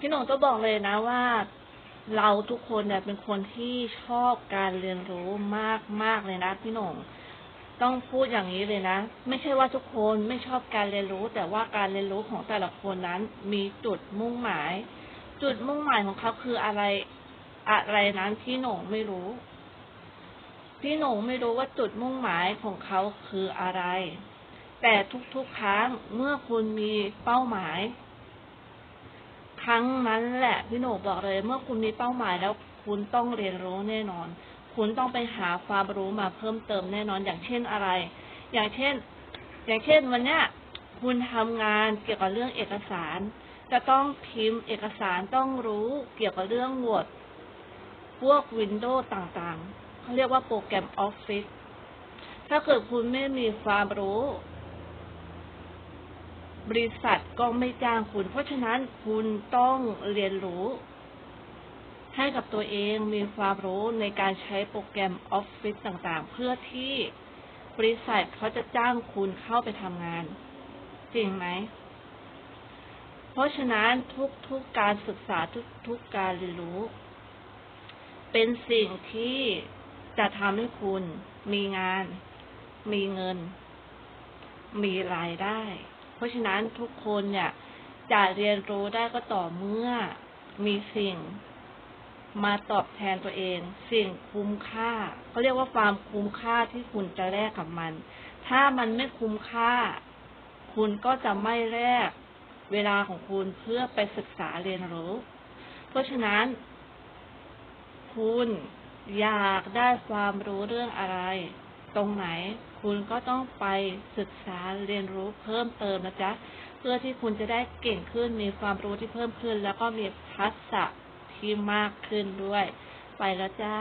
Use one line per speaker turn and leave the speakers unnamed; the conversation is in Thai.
พี่หนงก็บอกเลยนะว่า เราทุกคนเนี่ยเป็นคนที่ชอบการเรียนรู้มากมากเลยนะพี่หนงต้องพูดอย่างนี้เลยนะ ไม่ใช่ว่าทุกคนไม่ชอบการเรียนรู้ แต่ว่าการเรียนรู้ของแต่ละคนนั้นมีจุดมุ่งหมาย จุดมุ่งหมายของเขาคืออะไรอะไรนั้นพี่หนงไม่รู้ พี่หนงไม่รู้ว่าจุดมุ่งหมายของเขาคืออะไร แต่ทุกๆครั้งเมื่อคุณมีเป้าหมาย ครั้งนั้นแหละพี่หนกบอกเลย เมื่อคุณมีเป้าหมายแล้วคุณต้องเรียนรู้แน่นอน คุณต้องไปหาความรู้มาเพิ่มเติมแน่นอน อย่างเช่นอะไร อย่างเช่น อย่างเช่นวันเนี้ยคุณทำงานเกี่ยวกับเรื่องเอกสาร จะต้องพิมพ์เอกสารต้องรู้เกี่ยวกับเรื่อง Word พวก Windows ต่างๆเขาเรียกว่าโปรแกรม Office ถ้าเกิดคุณไม่มีความรู้ บริษัทก็ไม่จ้างคุณ เพราะฉะนั้นคุณต้องเรียนรู้ ให้กับตัวเองมีความรู้ในการใช้โปรแกรมออฟฟิศต่างๆ เพื่อที่บริษัทเขาจะจ้างคุณเข้าไปทำงาน จริงไหม เพราะฉะนั้นทุกๆการศึกษาทุกๆการเรียนรู้ เป็นสิ่งที่จะทำให้คุณมีงาน มีเงิน มีรายได้ เพราะฉะนั้นทุกคนเนี่ยจะเรียนรู้ได้ก็ต่อเมื่อมีสิ่งมาตอบแทนตัวเอง สิ่งคุ้มค่าเขาเรียกว่าความคุ้มค่าที่คุณจะแลกกับมัน ถ้ามันไม่คุ้มค่า คุณก็จะไม่แลกเวลาของคุณเพื่อไปศึกษาเรียนรู้ เพราะฉะนั้น คุณอยากได้ความรู้เรื่องอะไร ตรงไหน คุณก็ต้องไปศึกษาเรียนรู้เพิ่มเติมนะจ๊ะเพื่อที่คุณจะได้เก่งขึ้นมีความรู้ที่เพิ่มขึ้น แล้วก็มีทักษะที่มากขึ้นด้วย ไปแล้วจ้า